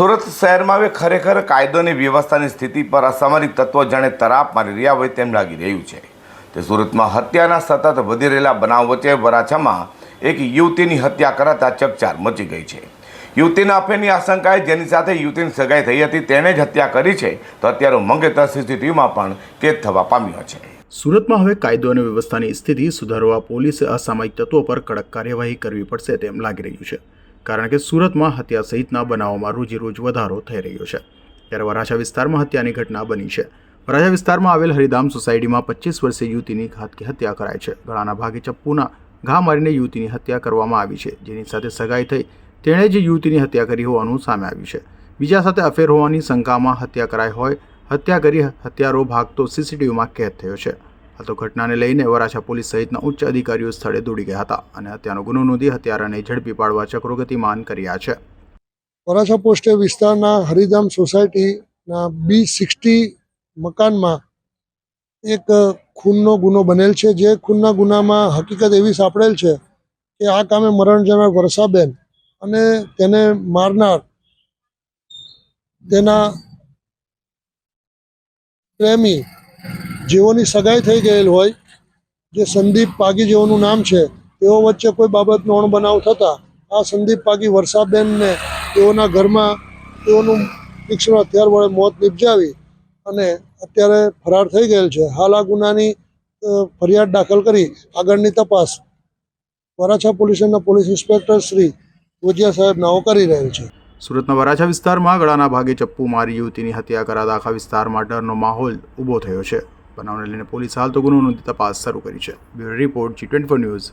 સુરત શહેરમાં હવે ખરેખર કાયદોની વ્યવસ્થાની સ્થિતિ પર અસામરિક તત્વો જાણે તરાપ મારી રહ્યા હોય તેમ લાગી રહ્યું છે. તે સુરતમાં હત્યાના સતત વધી રહેલા બનાવ વચ્ચે વરાછામાં એક યુવતીની હત્યા કરાતા ચકચાર મચી ગઈ છે. યુવતીના અફેરની આશંકાએ જેની સાથે યુવતીની સગાઈ થઈ હતી તેણે જ હત્યા કરી છે તો અત્યારે મંગેતર સીસીટીવીમાં પણ કેદ થવા પામ્યો છે. સુરતમાં હવે કાયદો અને વ્યવસ્થાની સ્થિતિ સુધારવા પોલીસે અસામાયિક તત્વો પર કડક કાર્યવાહી કરવી પડશે તેમ લાગી રહ્યું છે. કારણ કે સુરતમાં હત્યા સહિતના બનાવોમાં રોજેરોજ વધારો થઈ રહ્યો છે. ત્યારે વરાછા વિસ્તારમાં હત્યાની ઘટના બની છે. વરાછા વિસ્તારમાં આવેલ હરિધામ સોસાયટીમાં પચીસ વર્ષીય યુવતીની ઘાતકી હત્યા કરાઈ છે. ગળાના ભાગે ચપ્પુના ઘા મારીને યુવતીની હત્યા કરવામાં આવી છે. જેની સાથે સગાઈ થઈ તેણે જ યુવતીની હત્યા કરી હોવાનું સામે આવ્યું છે. બીજા સાથે અફેર હોવાની શંકામાં હત્યા કરાઈ હોય, હત્યા કરી હત્યારો ભાગતો સીસીટીવીમાં કેદ થયો છે. આ તો ઘટનાને લઈને વરાછા પોલીસ સહિતના ઉચ્ચ અધિકારીઓ સ્થળે દોડી ગયા હતા અને હત્યાનો ગુનો નોંધી હત્યારાને ઝડપી પાડવા ચક્રો ગતિમાન કર્યા છે. વરાછા પોસ્ટે વિસ્તારના હરિધામ સોસાયટીના બી સિક્સટી મકાનમાં એક ખૂનનો ગુનો બનેલ છે. જે ખૂનના ગુનામાં હકીકત એવી સાંપડેલ છે કે આ કામે મરણ જનાર વર્ષાબેન અને તેને મારનાર તેના પ્રેમી જેઓની સગાઈ થઈ ગયેલ હોય, જે સંદીપ પાગી જેઓનું નામ છે, તેઓ વચ્ચે કોઈ બાબતનો અણબનાવ થતાં, આ સંદીપ પાગી વર્ષાબેનને તેઓના ઘરમાં તેઓનું તીક્ષ્ણ હથિયાર વડે મોત નિપજાવી અને અત્યારે ફરાર થઈ ગયેલ છે. હાલ આ ગુનાની ફરિયાદ દાખલ કરી આગળની તપાસ વરાછા પોલીસના પોલીસ ઇન્સ્પેક્ટર શ્રી ગોજિયા સાહેબ નાઓ કરી રહેલ છે. સુરતના વરાછા વિસ્તારમાં ગળાના ભાગે ચપ્પુ મારી યુવતીની હત્યા કરાતા આખા વિસ્તારમાં ડરનો માહોલ ઊભો થયો છે. બનાવને લઈને પોલીસ હાલ તો ગુનો નોંધી તપાસ શરૂ કરી છે. Bureau report G twenty news